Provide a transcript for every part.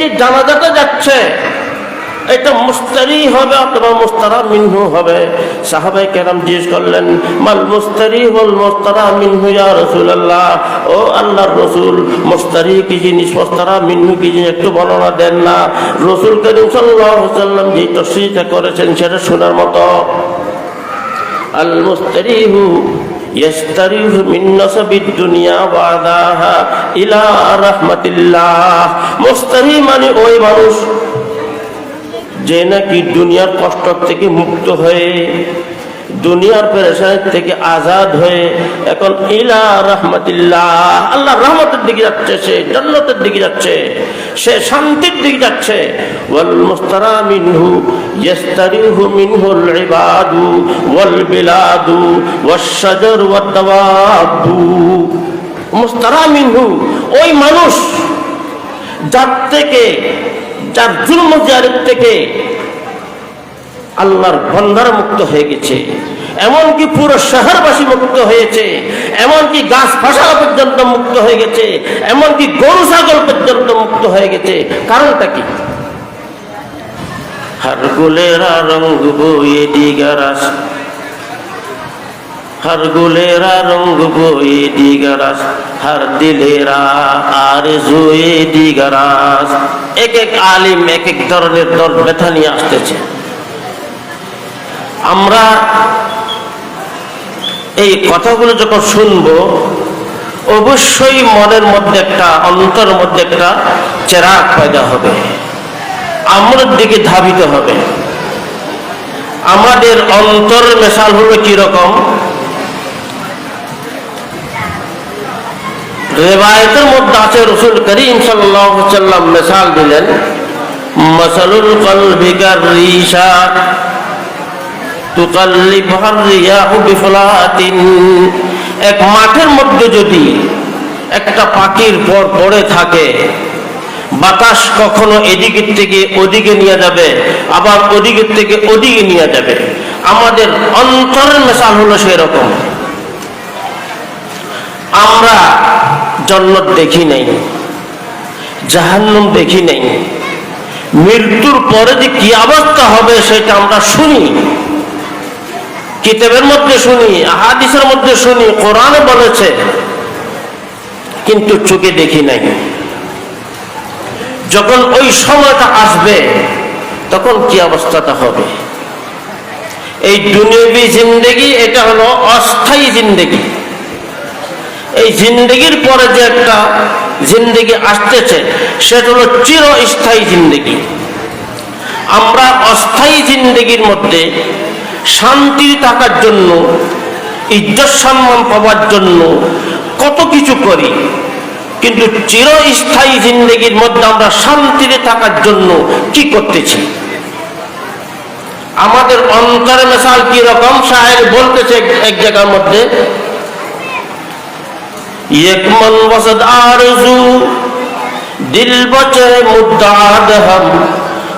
যে জানাজাটা যাচ্ছে, এটা মুস্তারি হবে অথবা মুস্তারা মিনহু হবে। সাহাবাই কেরাম জিজ্ঞেস করলেন, মাল মুস্তারি হল মুস্তারা মিনহু ইয়া রাসূলুল্লাহ? ও আল্লাহর রসুল মুস্তারি কি জিনিস, মুস্তারা মিনহু কি জিনিস একটু বর্ণনা দেন না। রসুল করিম সাল্লাল্লাহু যে তফসিরটা করেছেন, সেটা শোনার মতো। আল يستريح من نصب الدنيا وعداها إلى رحمة الله মুস্তারি মানে ওই মানুষ যে নাকি দুনিয়ার কষ্ট থেকে মুক্ত হয়ে দুনিয়ার পেরেশানির থেকে আজাদ হয়ে এখন ইলা রহমতিল্লাহ, আল্লাহ রহমতের দিকে যাচ্ছে, সে জন্নতের দিকে যাচ্ছে, সে শান্তির দিকে যাচ্ছে। ওয়াল মুস্তারা মিনহু, ইয়াস্তারিহু মিনহুল ইবাদু, ওয়াল বিলাদু ওয়াশ শাজার ওয়াদ দাওয়াবু মুস্তারা মিনহু, ওই মানুষ যার থেকে, যার জুলম জারের থেকে আল্লাহর বন্ধার মুক্ত হয়ে গেছে। এমনকি পুরো শহরবাসী মুক্ত হয়েছে। এমনকি গাছ ফাঁসা পর্যন্ত মুক্ত হয়ে গেছে। এমনকি গরু, ছাগল পর্যন্ত মুক্ত হয়ে গেছে। কারণটা কি? হর গুলেরা রঙ বইয়ে দিগারাস হর গুলেরা রঙ বইয়ে দিগারাস হর দিলেরা আর জুয়ে দিগারাস এক এক আলিম, এক এক ধরনের দর ব্যথা নিয়ে আসতেছে। আমরা এই কথাগুলো যখন শুনব, অবশ্যই মনের মধ্যে একটা অন্তর মধ্যে একটা চেরাগ পয়দা হবে। আমলের দিকে ধাবিত হবে। আমাদের অন্তর মেশাল হবে কীরকম? রেবায়তের মধ্যে আছে রসুল করিম সাল্লাম মেশাল দিলেন, মসলুল কলবিকার রিসা এক মাঠের মধ্যে যদি একটা পাখির পর পড়ে থাকে, বাতাস কখনো এদিকের থেকে ওদিকে নিয়ে যাবে, আবার ওদিকের থেকে ওদিকে নিয়ে যাবে। আমাদের অন্তরের মেশাল হলো সেরকম। আমরা জন্নত দেখি নাই, জাহান্নুম দেখি নাই। মৃত্যুর পরে যে কি অবস্থা হবে সেটা আমরা শুনি। কিতাবের মধ্যে শুনি হাদিসের মধ্যে শুনি, কোরআনে বলেছে, কিন্তু চোখে দেখি নাই। যখন ওই সময়টা আসবে, তখন কি অবস্থাটা হবে? এই দুনিয়াবি জিন্দেগি, এটা হলো অস্থায়ী জিন্দেগি। এই জিন্দগির পরে যে একটা জিন্দগি আসতেছে, সেটা হলো চিরস্থায়ী জিন্দগি। আমরা অস্থায়ী জিন্দগির মধ্যে শান্তি থাকার জন্য, ইজ্জত সম্মান পাওয়ার জন্য কত কিছু করি, কিন্তু চিরস্থায়ী জিন্দগির মধ্যে আমরা শান্তিতে থাকার জন্য কি করতেছি? আমাদের অন্তরে মেশাল কীরকম সাহেব বলতেছে এক জায়গার মধ্যে একমন বসত আরজু, দিল বচে মুদাদ হম।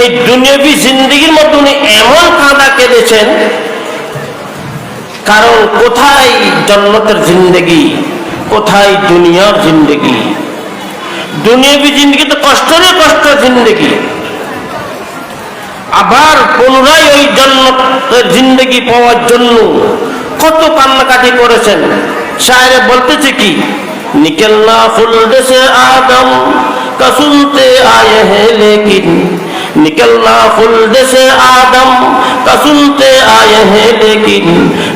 এই দুনিয়াবি জিন্দিগির মধ্যে উনি এমন কাঁদা কেঁদেছেন, কারণ কোথায় জন্মতের জিন্দগি, কোথায় দুনিয়ার জিন্দগি? দুনিয়াবি জিন্দগি তো কষ্টরে কষ্ট জিন্দগি। আবার পুনরায় ওই জন্মতের জিন্দগি পাওয়ার জন্য কত কান্নাকাটি করেছেন। সাহেব বলতেছে কি, নিকেল না ফুল দেশে আদম কসুলতে আয় হে লেকিন निकलना खुल्द से आदम का सुनते आए हैं लेकिन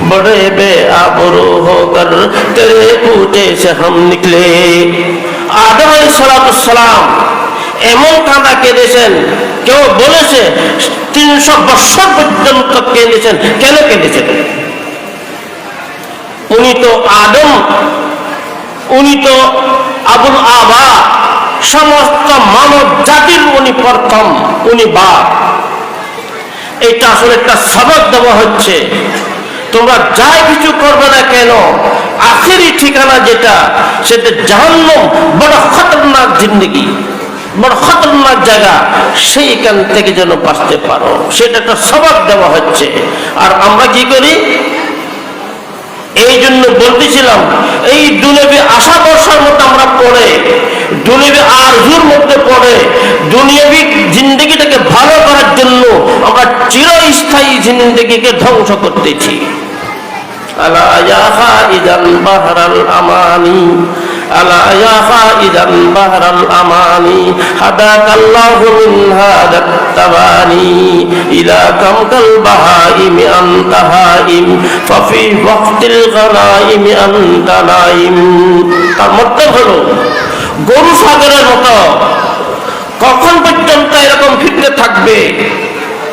बड़े बेआबरू होकर तेरे पूजे से हम निकले आदम সালাম এমন কাঁদা কেঁদেছেন কেউ বলেছে তিনশো বৎসর পর্যন্ত কেঁদেছেন কেন কেঁদেছেন উনি তো আদম উনি তো আবুল আবা সমস্ত মানব জাতির উনি প্রথম, উনি বাপ। এটা আসলে একটা সবক দেওয়া হচ্ছে। তোমরা যাই কিছু করবে না কেন, আখেরি ঠিকানা যেটা, সেটা জাহান্নম, বড় খতরনাক জিন্দগি। বড় খতরনাক জায়গা, সেইখান থেকে যেন বাঁচতে পারো। সেটা একটা সবক দেওয়া হচ্ছে। আর আমরা কি করি? এই জন্য বলতেছিলাম, এই দুনিয়াবি আশা বর্ষার মধ্যে আমরা পড়ে, দুনিয়াবি আরজুর মধ্যে পড়ে, দুনিয়াবি জিন্দগিটাকে ভালো করার জন্য আমরা চিরস্থায়ী জিন্দগিকে ধ্বংস করতেছি। আলা আমানি আলা আমানি মিন হাইম, ফাফি ওয়াক্তিল গানাইম আনতা নাইম। তার মতলব হলো, গরু সাগরের মতো কখন পর্যন্ত এরকম ফিরতে থাকবে?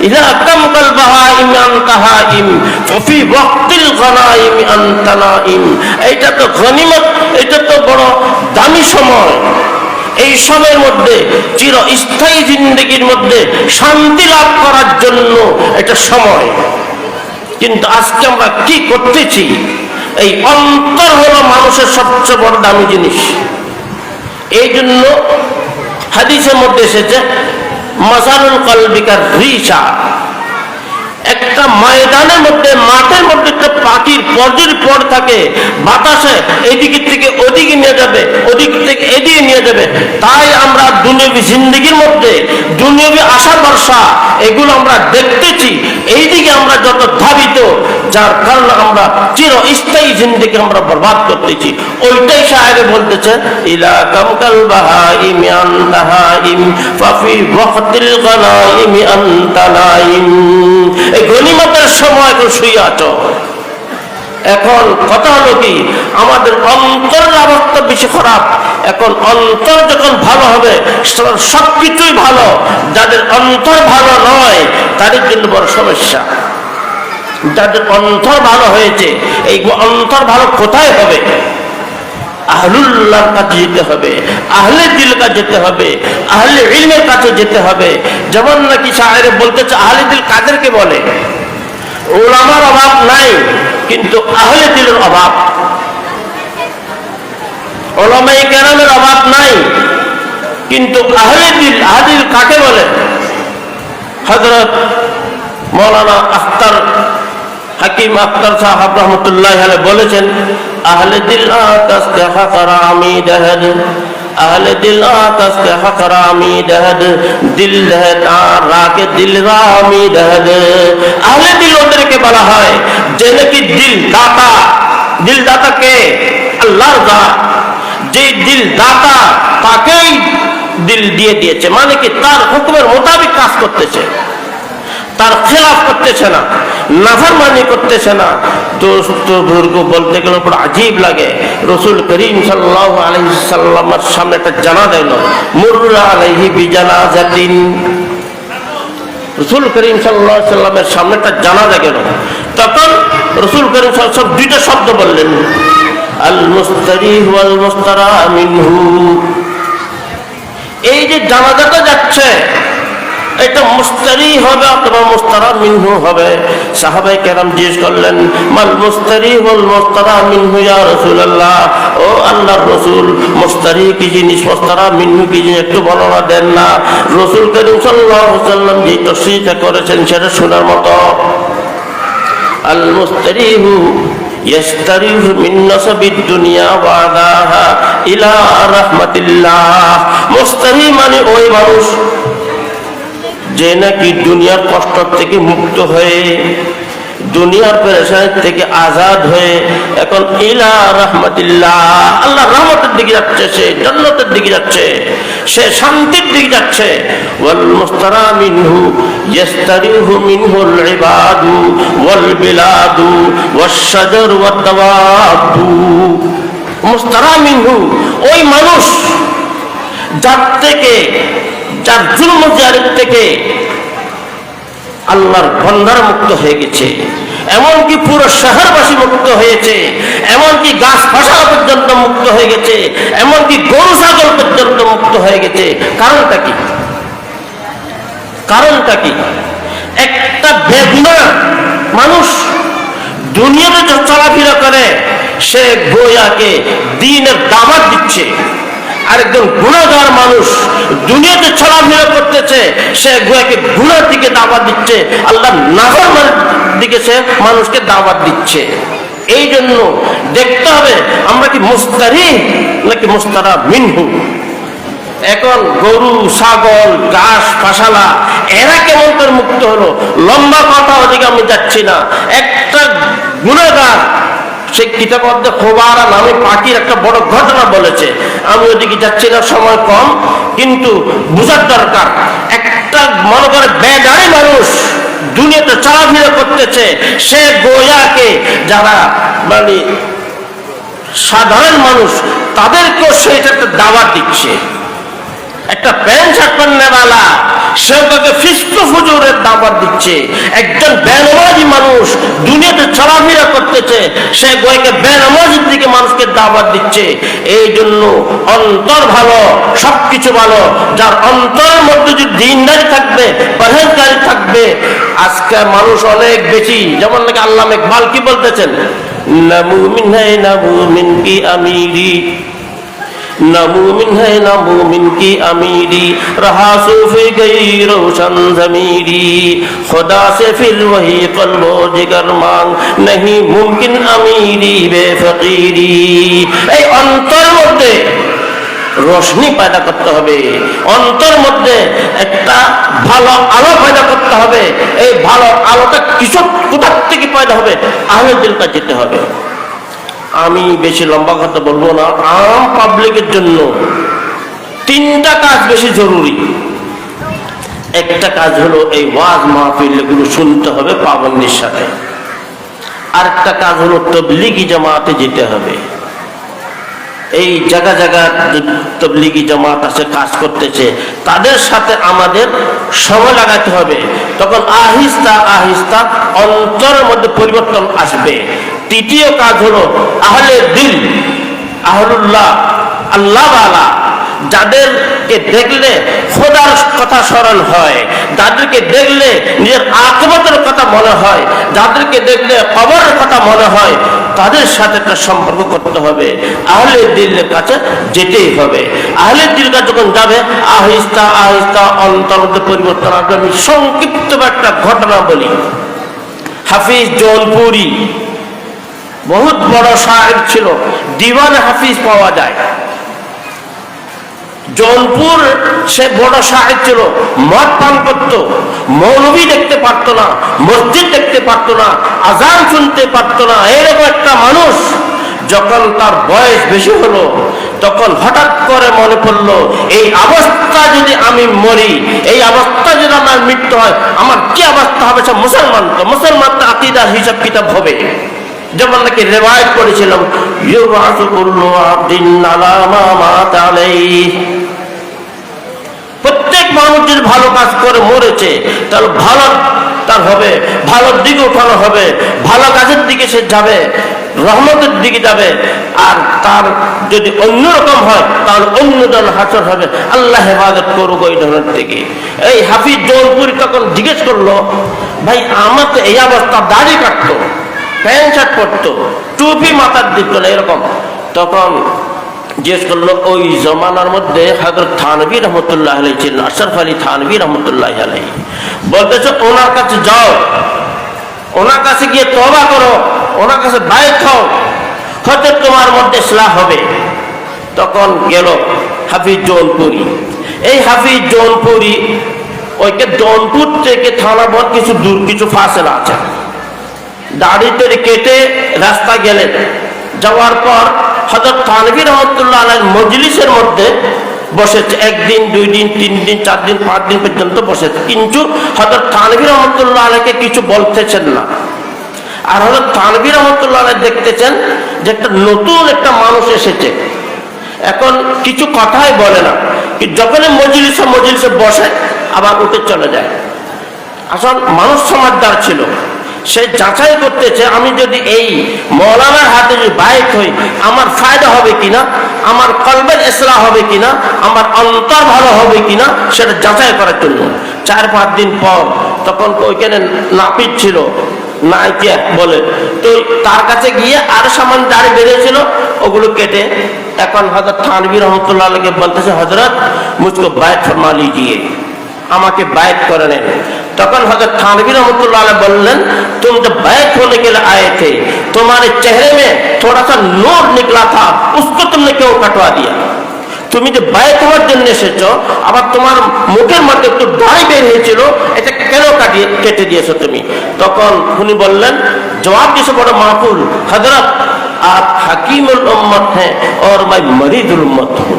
ইলা কামকাল বাহাইম আনতা হাইম, ফফি ওয়াক্তিল গানাইম আনতা নাইম। এইটা তো গনিমত এটা তো বড় দামি সময়। এই সময়ের মধ্যে, চির স্থায়ী জিন্দগির মধ্যে শান্তি লাভ করার জন্য এটা সময়। কিন্তু আজকে আমরা কি করতেছি? এই অন্তর হলো মানুষের সবচেয়ে বড় দামি জিনিস। এই জন্য হাদিসের মধ্যে এসেছে মাসারুল কলবিকার রিসা। একটা ময়দানের মধ্যে, মাঠের মধ্যে একটা পাখির পর্যের পর থাকে, বাতাসে এদিকে থেকে ওদিকে নিয়ে যাবে, ওদিক থেকে এদিকে নিয়ে যাবে। তাই আমরা দুনিয়াবি জিন্দগির মধ্যে, দুনিয়াবি আশা ভরসা এগুলো আমরা দেখতেছি। এইদিকে আমরা যত ধাবিত যার কারণে আমরা চির স্থায়ী জিন্দগি আমরা বরবাদ করতেছি। ওইটাই সাহেবে বলতেছে সময় এখন কথা হলো কি, আমাদের বেশি খারাপ। এখন অন্তর যখন ভালো হবে সব কিছুই ভালো। যাদের অন্তর ভালো নয়, তাদের জন্য বড় সমস্যা। যাদের অন্তর ভালো হয়েছে, এই অন্তর ভালো কোথায় হবে? আহলুল্লাহর কাছে যেতে হবে, আহলে দিল কাছে যেতে হবে, আহলে ইলমের কাছে যেতে হবে। যেমন নাকি শাহের বলতেছে আহলে দিল কাদেরকে বলে? ওলামার অভাব নাই, কিন্তু আহলে দিলের অভাব। ওলামাই কেরামের অভাব নাই, কিন্তু আহলে দিল আহদিল কাকে বলে? হজরত মৌলানা আখতার হাকিম আখতার সাহাব রহমতুল্লাহ বলেছেন, আহলে দিল আকাশ কে হাকারা আমি দেহেদ, আহলে দিল আকাশ কে হাকারা আমি দেহেদ, দিল দেহে তার দিল রামি দেহেদ। আহলে দিল ওদেরকে বলা হয় যে নাকি দিল দাতা? দিল দাতা কে? আল্লাহর যে দিল দাতা তাকেই দিল দিয়ে দিয়েছে মানে কি তার হুকুমের মোতাবিক কাজ করতেছে। তার খেলাফ করতেছে না করতেছে না। বুজুর্গ বলতে গেলে আজীব লাগে। রসুল করিম সাল্লাহ আলহিসাল্লামের সামনে একটা জানা দিল, মুর্রা আলহি বিজানা জাতিন রসুল করিম সাল্লামের সামনে জানা তখন রসুল করিম সব দুইটা শব্দ বললেন, আল মুস্তারি মুস্তারা এই যে জানাজাটা যাচ্ছে এটা মুস্তারি হবে অথবা মুস্তারা মিনহু হবে সাহাবাই কেরাম জিজ্ঞেস করলেন মাল মুস্তারি হল মুস্তারা মিনহু ইয়া রাসূলুল্লাহ ও আল্লাহর রাসূল মুস্তারি কি জিনিস মুস্তারা মিনহু কি জিনিস একটু বর্ণনা দেন না রাসূল করিম সাল্লাল্লাহু আলাইহি সাল্লাম যে তফসীরটা করেছেন সেটা শোনার মতো আল মুস্তারিহু يستريح من نصب الدنيا وعداها إلى رحمة الله মুস্তারি মানে ওই মানুষ যে নাকি দুনিয়ার কষ্ট থেকে মুক্ত হয়ে, দুনিয়ার পেরেশানির থেকে আজাদ হয়ে, এখন ইলা রহমতুল্লাহ, আল্লাহ রহমতের দিকে যাচ্ছে, সে জন্নতের দিকে যাচ্ছে, সে শান্তির দিকে যাচ্ছে। মুস্তারা মুস্তারা মিনহু, ওই মানুষ, যার থেকে যার জুলম জারির থেকে আল্লাহর বন্ধার মুক্ত হয়ে গেছে। এমনকি পুরো শহরবাসী মুক্ত হয়েছে। এমনকি গাছ ফসল পর্যন্ত মুক্ত হয়ে গেছে। এমনকি গরু ছাগল পর্যন্ত মুক্ত হয়ে গেছে। কারণটা কি? কারণটা কি? একটা বেদনা মানুষ দুনিয়াতে চলাফেরা করে, সে গোয়াকে দিনের দাবাত দিচ্ছে। আরেকজন গুণাগার মানুষ দুনিয়াতে চলাফেরা করতেছে সে গোয়াকে গুণার দিকে দাবাত দিচ্ছে আল্লাহ নাফর দিকে সে মানুষকে দাবাত দিচ্ছে। এই জন্য দেখতে হবে আমরা কি মুস্তারি নাকি মুস্তারা মিনহু। এখন গরু, ছাগল, ঘাস, ফাসালা, এরা কেমন করে মুক্ত হলো? লম্বা কথা ওদিকে আমি যাচ্ছি না। একটা গুণাগার সে কিতাব মধ্যে খোবারা নামে পাখির একটা বড় ঘটনা বলেছে। আমি ওদিকে যাচ্ছি না, সময় কম, কিন্তু বোঝার দরকার, একটা মনে করে বেদারি মানুষ দুনিয়াতে চলাফেরা করতেছে, সে গোয়াকে যারা মানে সাধারণ মানুষ, তাদেরকেও সে এটা একটা দাওয়াত দিচ্ছে। একটা প্যান্ট শার্ট পান্নেওয়ালা সে তাকে ফিস্ট ফুজুরের দাবাত দিচ্ছে। একজন বেনামাজি মানুষ দুনিয়াতে চলাফেরা করতেছে, সে গোয়াকে বেনামাজির দিকে মানুষকে দাবার দিচ্ছে। এই জন্য অন্তর ভালো, সবকিছু ভালো। যার অন্তরের মধ্যে যদি দিনদারি থাকবে, পরহেজগারি থাকবে, আজকে মানুষ অনেক বেশি। যেমন নাকি আল্লাহ ইকবাল কি বলতেছেন? না মুমিন না মুমিন কি আমিরি। রশ্মি পায়দা করতে হবে। অন্তর মধ্যে একটা ভালো আলো পায়দা করতে হবে। এই ভালো আলোটা কিছু কোথার থেকে পয়দা হবে? আহ দিলটা যেতে হবে। আমি বেশি লম্বা কথা বলব না। আম পাবলিকের জন্য তিনটা কাজ বেশি জরুরি। একটা কাজ হলো এই ওয়াজ মাহফিল এগুলো শুনতে হবে পাবন্দির সাথে। আরেকটা কাজ হলো তবলিগি জামাতে যেতে হবে। এই জায়গা জায়গা তবলিগি জামাত আছে, কাজ করতেছে। তাদের সাথে আমাদের সময় লাগাতে হবে। তখন আহিস্তা আহিস্তা অন্তরের মধ্যে পরিবর্তন আসবে। তৃতীয় কাজ হলো আহলে দিল, আহলুল্লাহ আল্লাহ যাদেরকে দেখলে খোদার কথা স্মরণ হয় যাদেরকে দেখলে নিজের আকবতের কথা মনে হয়, যাদেরকে দেখলে কবরের কথা মনে হয়, তাদের সাথে একটা সম্পর্ক করতে হবে। আহলে দিলের কাছে যেতেই হবে। আহলে দিল কাছে যখন যাবে, আহিস্তা আহিস্তা, অন্তর মধ্যে পরিবর্তন আসবে। আমি সংক্ষিপ্ত একটা ঘটনা বলি। হাফিজ জৌনপুরি, বহুত বড় সাহেব ছিল। দিওয়ান হাফিজ পাওয়া যায়। জৌনপুর সে বড় সাহেব ছিল, মদ পান করত মৌলবী দেখতে পারতো না, মসজিদ দেখতে পারতো না, আজান শুনতে পারতো না, এরকম একটা মানুষ যখন তার বয়স বেশি হলো, তখন হঠাৎ করে মনে পড়ল, এই অবস্থা যদি আমি মরি, এই অবস্থা যদি আমার মৃত্যু হয়, আমার কি অবস্থা হবে সে মুসলমান তো মুসলমান তো আকিদার হিসাব কিতাব হবে। যেমন নাকি রেওয়ায়ত করেছিলাম প্রত্যেক মানুষ যদি ভালো কাজ করে মরেছে, তাহলে ভালো তার হবে ভালোর দিকে উঠানো হবে, ভালো কাজের দিকে সে যাবে, রহমতের দিকে যাবে, আর তার যদি অন্যরকম হয়, তাহলে অন্য জন হাসর হবে। আল্লাহ হেফাজত করুক ওই ধরনের থেকে। এই হাফিজ জৌনপুরি তখন জিজ্ঞেস করল, ভাই আমার তো এই অবস্থা দাড়ি কাটতো? প্যান্ট শার্ট পরতো, টুপি মাথার দিত না এরকম। তখন জিজ্ঞেস করল, ওই জমানার মধ্যে হজরত থানবী রহমতুল্লাহ আলাই ছিলেন আশরফ আলী থানবী রহমতুল্লাহ আলাই বলতেছে, ওনার কাছে যাও, ওনার কাছে গিয়ে তবা করো, ওনার কাছে বাইক হও হয়তো তোমার মধ্যে ইসলাম হবে। তখন গেল হাফিজ জৌনপুরি। এই হাফিজ জৌনপুরি ওইকে জৌনপুর থেকে থানা বধ কিছু দূর, কিছু ফাসেলা আছে। দাড়িতে কেটে রাস্তা গেলেন। যাওয়ার পর হজরত থানবী রহমতুল্লাহ আলের মজলিসের মধ্যে বসেছে। একদিন, দুই দিন, তিন দিন, চার দিন, পাঁচ দিন পর্যন্ত বসেছে। কিন্তু হজরত থানবী রহমতুল্লাহ আলাইকে কিছু বলতেছেন না। আর হজরত থানবী রহমতুল্লাহ আলাই দেখতেছেন যে একটা নতুন একটা মানুষ এসেছে। এখন কিছু কথাই বলে না। যখনই মজলিসে মজলিসে বসে, আবার উঠে চলে যায়। আসল মানুষ সমাজদার ছিল। সে যাচাই করতেছে, আমি যদি এই মৌলানার হাতে যদি বাইক হই, আমার ফায়দা হবে কিনা? আমার কলবের ইসলাম হবে কিনা? আমার অন্তর ভালো হবে কিনা? সেটা যাচাই করার জন্য। চার, পাঁচ দিন পর তখন ওইখানে নাপিত ছিল, নাইকিয়া বলে। তো তার কাছে গিয়ে আর সামান দাড়ি বেরিয়েছিল ওগুলো কেটে এখন হজরত থানবী রহমতুল্লাহ আলীকে বলতেছে হজরত মুঝকো বাইক ফরমা লিজিয়ে আমাকে বাইক করে নেন তখন হজরত थानवी रहमतुल्लाह अलैह बोलन तुम जब बैक होने के लिए आए थे तुम्हारे चेहरे में थोड़ा सा नूर निकला था उसको तुमने क्यों कटवा दिया তুমি যে ব্যয় হওয়ার জন্য এসেছো আবার তোমার মুখের মধ্যে একটু দাড়ি বের হয়েছিল এটা কেন কাটিয়ে কেটে দিয়েছো তুমি তখন উনি বললেন জবাব দিয়েছে বড় মাহফুল হজরত आप हकीमुल उम्मत हैं और मैं मरीदुल उम्मत हूँ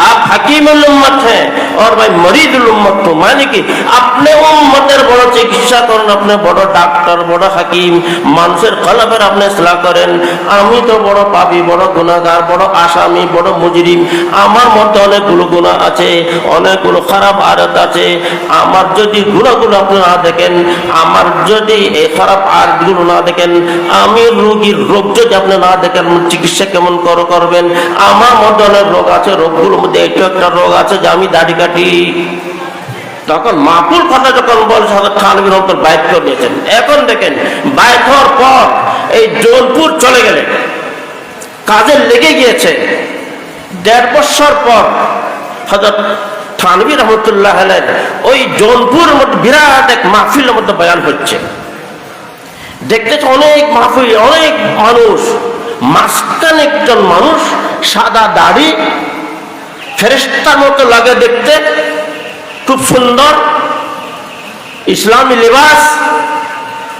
आप हकीमुल उम्मत हैं और मैं मरीदुल उम्मत हूँ माने কি আপনি উম্মতের বড় চিকিৎসা করেন আপনি বড় ডাক্তার বড় হাকিম মানুষের কলবের আপনি ইসলাহ করেন আমি তো বড় পাপী বড় গুণাগার বড় আসামি বড় মুজরিম আমার মধ্যে অনেকগুলো গুণা আছে অনেকগুলো খারাপ আদত আছে আমার যদি গুণাগুলো আপনি না দেখেন আমার যদি এই খারাপ আদতগুলো না দেখেন আমি রোগীর রোগ যদি আপনি না দেখেন চিকিৎসা কেমন করো করবেন আমার মধ্যে অনেক রোগ আছে রোগগুলোর মধ্যে একটু একটা রোগ আছে, যে আমি দাড়ি কাটি। তখন মাপুর কথা যখন বলছে অন্তর বাইক নিয়েছেন এখন দেখেন বাইক হওয়ার পর এই জোনপুর চলে গেলেন। কাজে লেগে গিয়েছে। দেড় বছর পর হজরত থানবী রহমতুল্লাহ আলের ওই জোনপুর মধ্যে বিরাট এক মাহফিলের মধ্যে বয়ান হচ্ছে। দেখতেছে অনেক মাহফিল, অনেক মানুষ, মাঝখানে একজন মানুষ সাদা দাড়ি ফেরেস্তার মতো লাগে দেখতে খুব সুন্দর ইসলামী লিবাস,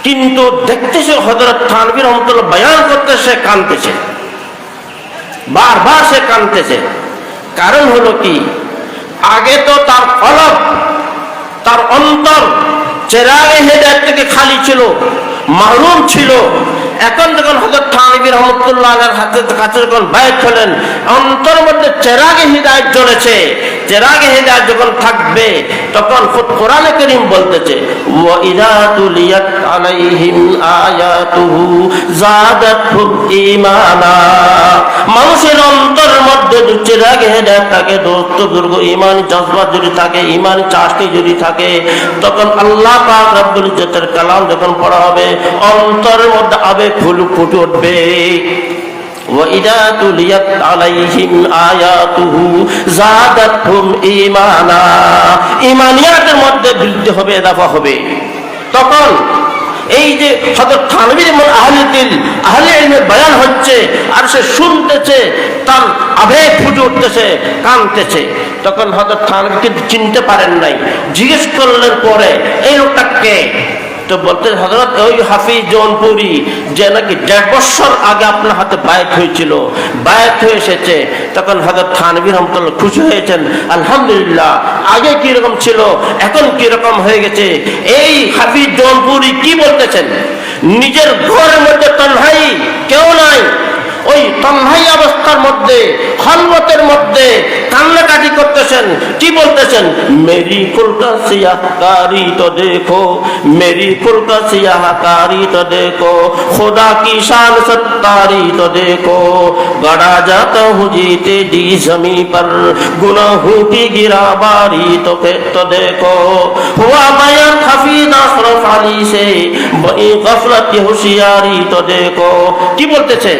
কিন্তু দেখতেছে হজরত থানবী রহমতুল্লাহ বয়ান করতে সে কানতেছে বারবার সে কানতেছে কারণ হলো কি? আগে তো তার কলব, তার অন্তর চেরাগে হেদায়ত থেকে খালি ছিল মাহরুম ছিল এখন যখন হজরত থানবী রহমতুল্লাহ হাতে কাছে যখন বাইক হলেন অন্তর মধ্যে চেরাগে হৃদায়ত জ্বলেছে। চেরাগে হৃদায়ত যখন থাকবে, তখন খুদ কোরআনে করিম বলতেছে মানুষের অন্তর মধ্যে চেরাগে হৃদায়ত থাকে, দোস্ত দুর্গ ঈমান জজবা যদি থাকে ইমান চাষটি যদি থাকে, তখন আল্লাহ পাক রব্বুল ইজ্জতের কালাম যখন পড়া হবে, অন্তরের মধ্যে আবেগ ফুল ফুটে উঠবে وإذا تليت عليهم آياته زادتهم إيمانا ইমানিয়াতের মধ্যে বৃদ্ধি হবে এদাফা হবে তখন এই যে হজরত থানবীর এমন আহলে দিল আহলে ইলমের বয়ান হচ্ছে আর সে শুনতেছে তার আবেগ ফুটে উঠতেছে কানতেছে তখন হজরত থানবী কিন্তু চিনতে পারেন নাই জিজ্ঞেস করলেন পরে এই লোকটা কে তো বলতে হজরত ওই হাফিজ জৌনপুরি, যে নাকি দেড় বছর আগে আপনার হাতে বায়ক হয়েছিল বায়ক হয়ে এসেছে। তখন হজরত থানবী রহমতুল্লাহ খুশি হয়েছেন, আলহামদুলিল্লাহ, আগে কীরকম ছিল, এখন কীরকম হয়ে গেছে? এই হাফিজ জৌনপুরি কি বলতেছেন? নিজের ঘরের মধ্যে তন্হাই কেউ নাই ওই তন্হাই অবস্থার মধ্যে খলবতের মধ্যে কান্নাকাটি করতেছেন কি বলতেছেন মেরি ফুলকা সিয়াহকারি তো দেখো মেরি ফুলকা সিয়াহকারি তো দেখো खुदा की शान सत्तारी तो देखो गड़ा जाता हूँ जीते दी जमी पर गुनाहों की गिराबारी तो फिर तो देखो हुआ बयान हफीज अशरफ अली से बई गफलत की होशियारी तो देखो কি বলতেছে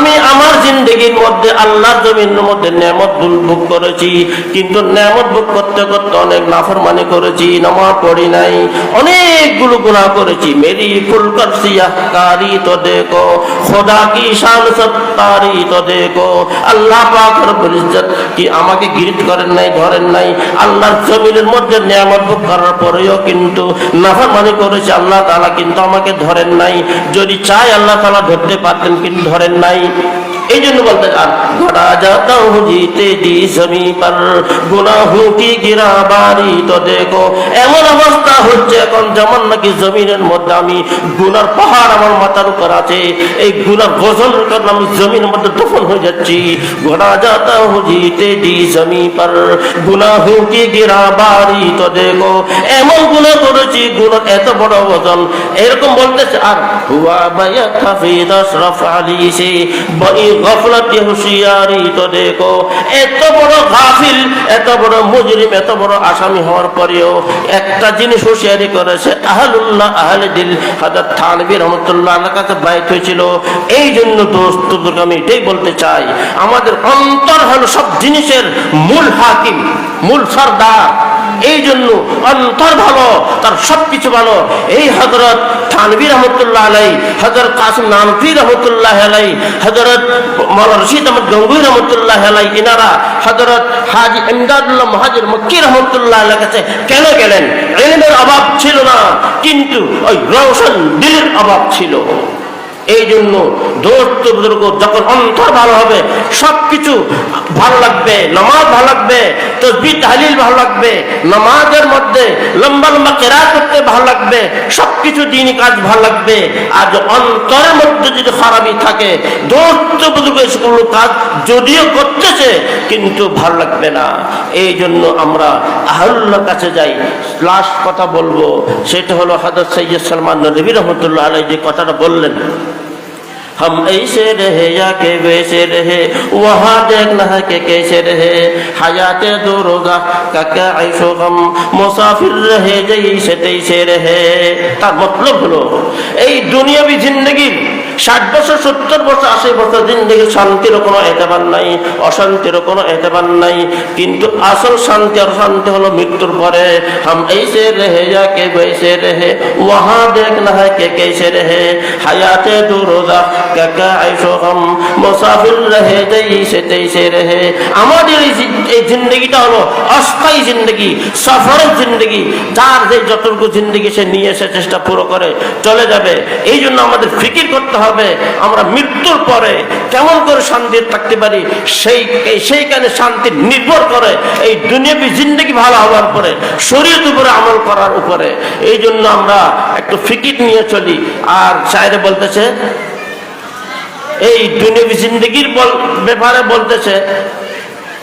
আমি আমার জিন্দগির মধ্যে, আল্লাহর জমিনের মধ্যে নেমত ভোগ করেছি। কিন্তু নেমত ভোগ করতে করতে অনেক নাফরমানি করেছি, নামাজ পড়ি নাই, অনেকগুলো গুণা করেছি। মেরি ফুলকর সিয়াহকারি তো দেখো, খোদা কি শান সত্তারি তো দেখো। আল্লাহ পাক রব্বুল কি আমাকে গিরিট করেন নাই, ধরেন নাই? আল্লাহর জমিনের মধ্যে নিয়ামত ভোগ করার পরেও কিন্তু নাফরমানি করেছে, আল্লাহ তাআলা কিন্তু আমাকে ধরেন নাই। যদি চাই আল্লাহ তাআলা ধরতে পারতেন, কিন্তু ধরেন নাই। এই জন্য বলতে চান ঘোড়া যাতা हूँ जीते जी जमी पर गुनाहों की गिराबारी তো দেখো এমন অবস্থা হচ্ছে এখন যেমন নাকি জমিনের মধ্যে আমি গুনার পাহাড় আমার মাথার উপর আছে এই গুনার গজলের কারণে আমি জমিনের মধ্যে দফন হয়ে যাচ্ছি ঘোড়া যাতা हूँ जीते जी जमी पर गुनाहों की गिराबारी তো দেখো এমন গুনাহ করেছি গুনার এত বড় ওজন এরকম বলতেছে আর হুয়া বায়া হাফিজ আশরাফ আলী সে বই গফলতি হুশিয়ারি এত বড় গাফিল, এত বড় মুজরিম, এত বড় আসামি হওয়ার পরেও একটা জিনিস করেছে আহলুল্লাহ আহলে দিল। হাজার থানবী রহমতুল্লাহ কাছে হয়েছিল। এই জন্য দোস্ত আমি এটাই বলতে চাই, আমাদের অন্তর হলো সব জিনিসের মূল হাকিম, মূল সর্দার। এই জন্য অন্তর ভালো, তার সবকিছু ভালো। এই হজরত থানবী রহমতুল্লাহ আলাই হজরত কাসিম নানফি রহমতুল্লাহ আলাই হজরত রশিদ আহমদ গঙ্গুই রহমতুল্লাহ আলাই ইনারা হজরত হাজি ইমদাদুল্লাহ মহাজির মক্কি রহমতুল্লাহ আল্লাহ কাছে কেন গেলেন? এলিমের অভাব ছিল না, কিন্তু ওই রওশন দিলের অভাব ছিল। এই জন্য দোস্ত বুজুর্গ যখন অন্তর ভালো হবে, সবকিছু ভালো লাগবে, নামাজ ভালো লাগবে তসবি তাহলিল ভালো লাগবে, নামাজের মধ্যে লম্বা লম্বা কেরা করতে ভালো লাগবে, সবকিছু দিন কাজ ভালো লাগবে। আর অন্তরের মধ্যে যদি খারাপই থাকে দোস্ত বুজুর্গ সকল কাজ যদিও করতেছে কিন্তু ভালো লাগবে না এই জন্য আমরা আহুল্লার কাছে যাই লাস্ট কথা বলবো সেটা হলো হাদর সৈয়দ সালমান নবী রহমতুল্লাহ আলাই যে কথাটা বললেন हम ऐसे रहे या के वैसे रहे वहाँ देखना है कि कैसे रहे हयात दो रोजा का क्या ऐशो हम मुसाफिर रहे जैसे तैसे रहे তার মতলব হলো এই দুনিয়াবি জিন্দগির ষাট বছর, সত্তর বছর, আশি বছর জিন্দগি শান্তির কোনো এতেবার নাই অশান্তির কোনো এতেবার নাই। কিন্তু আসল শান্তি আর শান্তি হলো মৃত্যুর পরে। হাম এইসে রেহে যা কে রেহে ওহা দেখ না হয় কে কেসে রেহে। হায়াতে কাকা আইসো হাম মোসাফির রেহে তেইসে রেহে। আমাদের এই জিন্দগিটা হলো অস্থায়ী জিন্দগি সফরের জিন্দগি। যার যে যতটুকু জিন্দগি সে নিয়ে এসে চেষ্টা পুরো করে, চলে যাবে। এই জন্য আমাদের ফিকির করতে হবে। আমরা মৃত্যুর পরে কেমন করে শান্তি থাকতে পারি, সেই, সেইখানে শান্তি নির্ভর করে এই দুনিয়াবি জিন্দগি ভালো হওয়ার পরে শরীর উপরে আমল করার উপরে। এই জন্য আমরা একটু ফিকির নিয়ে চলি। আর চাইরে বলতেছে, এই দুনিয়াবি জিন্দগির ব্যাপারে বলতেছে,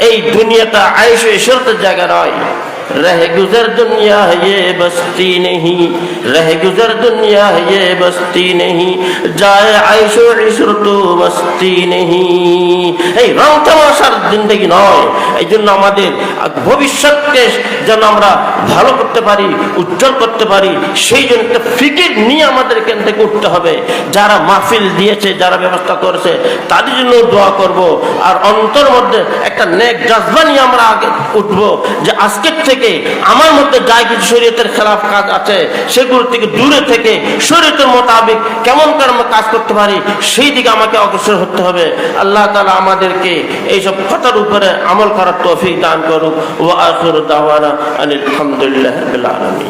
এই দুনিয়াটা আয়ুষ ঈশ্বরের জায়গা নয়। রহ গুজর দুনিয়া ہے یہ بستی نہیں رہ گزر دنیا ہے یہ بستی نہیں جائے عیش و عشر এই রং তামাশার জিন্দগি নয় এই জন্য আমাদের ভবিষ্যৎকে যেন আমরা ভালো করতে পারি, উজ্জ্বল করতে পারি, সেই জন্য একটা ফিকির নিয়ে আমাদের এখান থেকে উঠতে হবে। যারা মাহফিল দিয়েছে, যারা ব্যবস্থা করেছে, তাদের জন্য দোয়া করব। আর অন্তর মধ্যে একটা নেক জাজবা নিয়ে আমরা আগে উঠবো যে আজকের থেকে থেকে, আমার মধ্যে যা কিছু শরীয়তের খেলাফ কাজ আছে, সেগুলো থেকে দূরে থেকে শরীয়তের মোতাবেক কেমন করে আমরা কাজ করতে পারি, সেই দিকে আমাকে অগ্রসর হতে হবে। আল্লাহ তালা আমাদেরকে এইসব কথার উপরে আমল করার তৌফিক দান করুক। ও আখর দাওয়ানা আলহামদুলিল্লাহ আলমী